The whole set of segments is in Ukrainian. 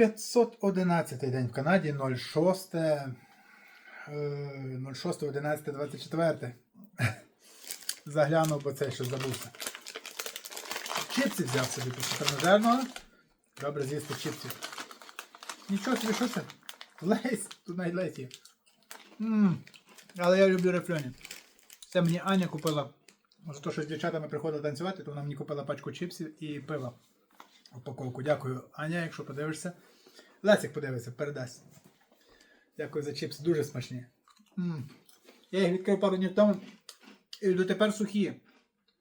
511 день в Канаді, 06. е, 06, 11, 24. Заглянув, бо це що забувся. Чіпси взяв собі після тренажерного. Добре, з'їсти чіпсів. Нічого собі, що це? Лейс, тут навіть лейс є. Ммм, але я люблю рефльоні. Це мені Аня купила. За те, що з дівчатами приходила танцювати, то вона мені купила пачку чіпсів і пива. Упаковку. Дякую, Аня, якщо подивишся. Лесик подивиться, передасть. Дякую за чіпси, дуже смачні. м Я їх відкрив пару днів тому і дотепер сухі.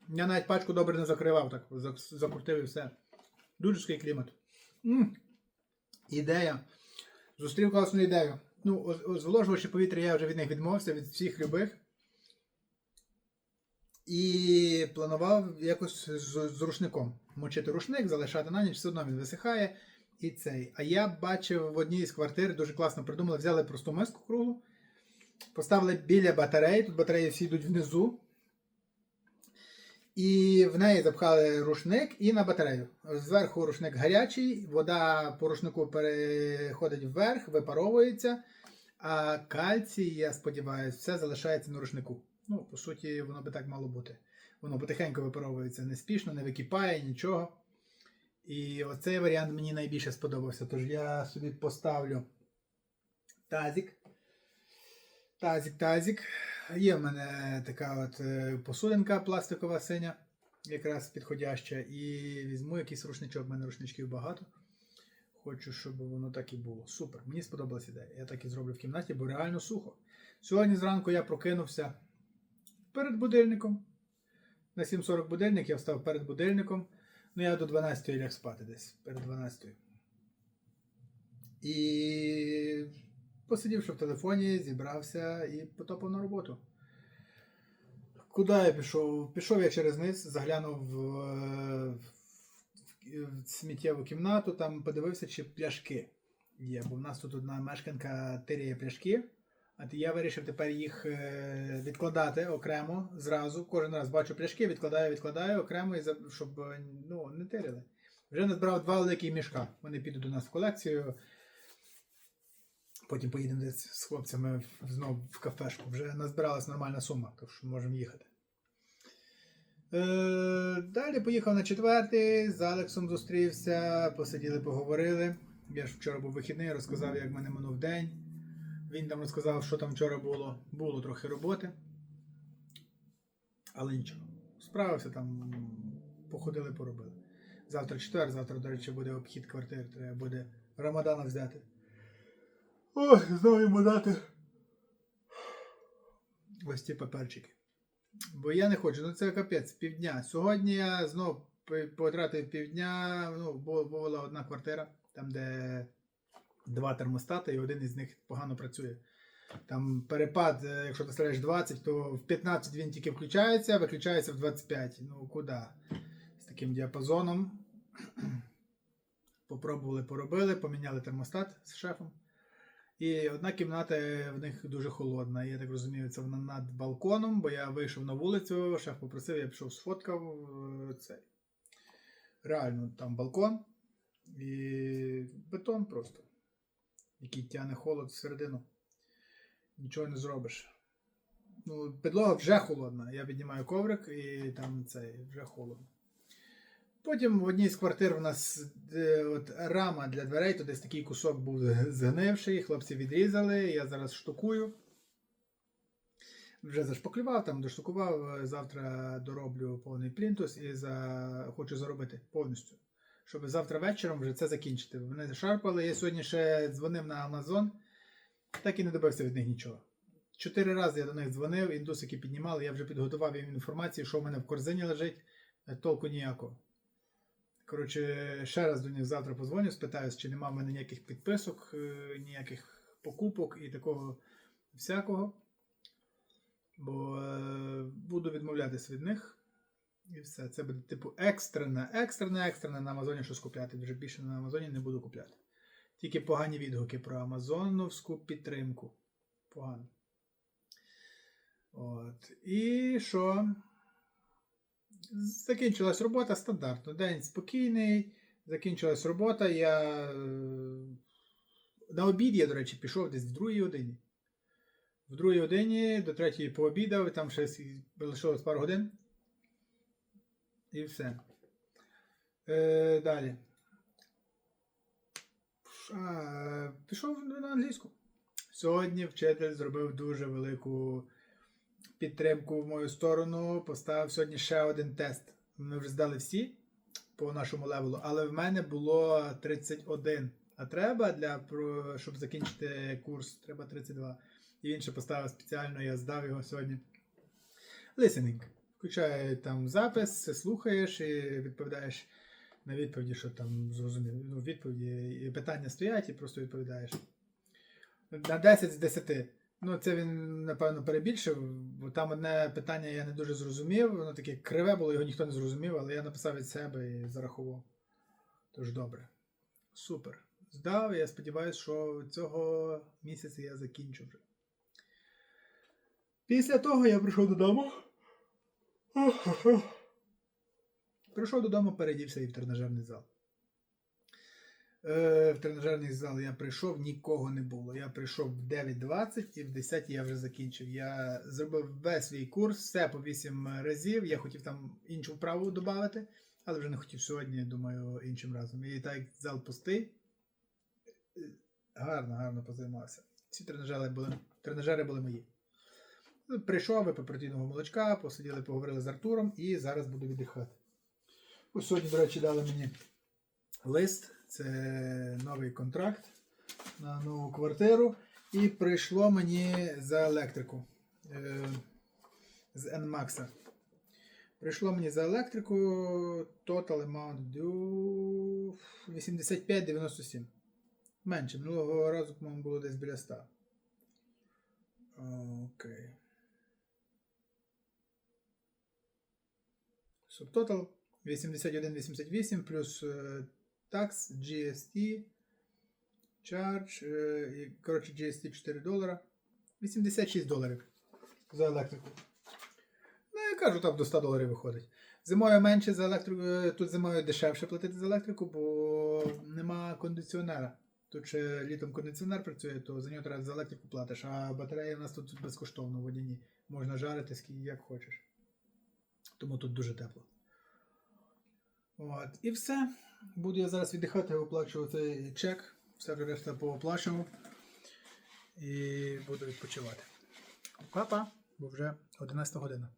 Я навіть пачку добре не закривав, так закрутив і все. Дуже сухий клімат. м Ідея. Зустрів класну ідею. Ну, зволожувачі повітря я вже від них відмовився, від всіх любих. І планував якось з, з рушником мочити рушник, залишати на ніч, все одно він висихає. І цей. А я бачив в одній з квартир, дуже класно придумали, взяли просту миску круглу, поставили біля батареї, тут батареї всі йдуть внизу. І в неї запхали рушник і на батарею. Зверху рушник гарячий, вода по рушнику переходить вверх, випаровується, а кальцій, я сподіваюся, все залишається на рушнику. Ну, по суті, воно би так мало бути. Воно потихеньку випаровується неспішно, не википає, нічого. І оцей варіант мені найбільше сподобався. Тож я собі поставлю. Тазик, тазик. Є в мене така от е, посудинка пластикова синя, якраз підходяща. І візьму якийсь рушничок, в мене рушничків багато. Хочу, щоб воно так і було. Супер. Мені сподобалася ідея. Я так і зроблю в кімнаті, бо реально сухо. Сьогодні зранку я прокинувся перед будильником. На 7.40 будильник я встав перед будильником. Ну, я до 12 ляг спати десь, перед 12. І посидівши в телефоні, зібрався і потопав на роботу. Куди я пішов? Пішов я через низ, заглянув в, е, в, в сміттєву кімнату, там подивився, чи пляшки є. Бо в нас тут одна мешканка тиряє пляшки. Я вирішив тепер їх е, відкладати окремо зразу. Кожен раз бачу пляшки, відкладаю, відкладаю окремо, щоб е, ну, не тирили. Вже назбирав два великі мішка. Вони підуть до нас в колекцію. Потім поїдемо десь з хлопцями знову в кафешку. Вже назбиралась нормальна сума, так що можемо їхати. Е, далі поїхав на четвертий, з Алексом зустрівся, посиділи, поговорили. Я ж вчора був вихідний, розказав, як в мене минув день. Він там розказав, що там вчора було. Було трохи роботи. Але нічого. Справився там, походили, поробили. Завтра четвер, завтра, до речі, буде обхід квартир, треба буде Рамадана взяти. Ой, знову йому дати. Ось ці паперчики. Бо я не хочу, ну це капець, півдня. Сьогодні я знов потратив півдня. Ну, бу- була одна квартира, там, де два термостати, і один із них погано працює. Там перепад, е, якщо ти ставиш 20, то в 15 він тільки включається, а виключається в 25. Ну куди? З таким діапазоном. Попробували, поробили, поміняли термостат з шефом. І одна кімната в них дуже холодна. Я так розумію, це вона над балконом, бо я вийшов на вулицю, шеф попросив, я пішов сфоткав е, цей. Реально, там балкон і бетон просто, який тягне холод всередину. Нічого не зробиш. Ну, підлога вже холодна. Я піднімаю коврик і там цей вже холодно. Потім в одній з квартир у нас е, от, рама для дверей, то десь такий кусок був згнивший, хлопці відрізали, я зараз штукую. Вже зашпаклював, там доштукував, е, завтра дороблю повний плінтус і за... хочу заробити повністю. Щоб завтра вечором вже це закінчити. Вони зашарпали, я сьогодні ще дзвонив на Amazon, так і не добився від них нічого. Чотири рази я до них дзвонив, індусики піднімали, я вже підготував їм інформацію, що в мене в корзині лежить, е, толку ніякого. Коротше, ще раз до них завтра позвоню, спитаюсь, чи нема в мене ніяких підписок, е, ніяких покупок і такого всякого. Бо е, буду відмовлятися від них. І все. Це буде типу екстрене, екстрене, екстрене на Амазоні щось купляти. Вже більше на Амазоні не буду купляти. Тільки погані відгуки про Амазоновську підтримку. Погано. От. І що? Закінчилась робота стандартно. День спокійний. Закінчилась робота. Я е, На обід я, до речі, пішов десь в другій годині. В другій годині до третьої пообідав, там ще лишилось пару годин. І все. Е, далі. А, пішов на англійську. Сьогодні вчитель зробив дуже велику підтримку в мою сторону. Поставив сьогодні ще один тест. Ми вже здали всі по нашому левелу, але в мене було 31. А треба для щоб закінчити курс, треба 32. І він ще поставив спеціально, я здав його сьогодні. Listening. Включає там запис, все слухаєш і відповідаєш на відповіді, що там зрозумів. Ну, відповіді і питання стоять, і просто відповідаєш. На 10 з 10. Ну, це він, напевно, перебільшив, бо там одне питання я не дуже зрозумів. Воно таке криве було, його ніхто не зрозумів, але я написав від себе і зарахував. Тож добре. Супер. Здав, я сподіваюся, що цього місяця я закінчу вже. Після того я прийшов додому. Прийшов додому, передівся і в тренажерний зал. Е, в тренажерний зал я прийшов, нікого не було. Я прийшов в 9.20 і в 10 я вже закінчив. Я зробив весь свій курс, все по 8 разів. Я хотів там іншу вправу додати, але вже не хотів сьогодні, думаю, іншим разом. І так зал пустий. е, Гарно, гарно позаймався. Всі тренажери були, тренажери були мої. Прийшов, випив протійного молочка, посиділи, поговорили з Артуром і зараз буду віддихати. Ось сьогодні, до речі, дали мені лист. Це новий контракт на нову квартиру. І прийшло мені за електрику е, з NMAX. Прийшло мені за електрику total amount due 85,97. Менше. Минулого разу, по-моєму, було десь біля 100. Окей. Subtotal 81,88 плюс такс, GST, charge, коротше, GST 4 долара. 86 доларів за електрику. Ну, я кажу, там до 100 доларів виходить. Зимою менше за електрику, е, тут зимою дешевше платити за електрику, бо нема кондиціонера. Тут ще літом кондиціонер працює, то за нього треба за електрику платиш, а батареї у нас тут безкоштовно водяні. Можна жарити як хочеш. Тому тут дуже тепло. От. І все. Буду я зараз віддихати, оплачувати чек. Все решта пооплачував. І буду відпочивати. Па-па, бо вже 11 година.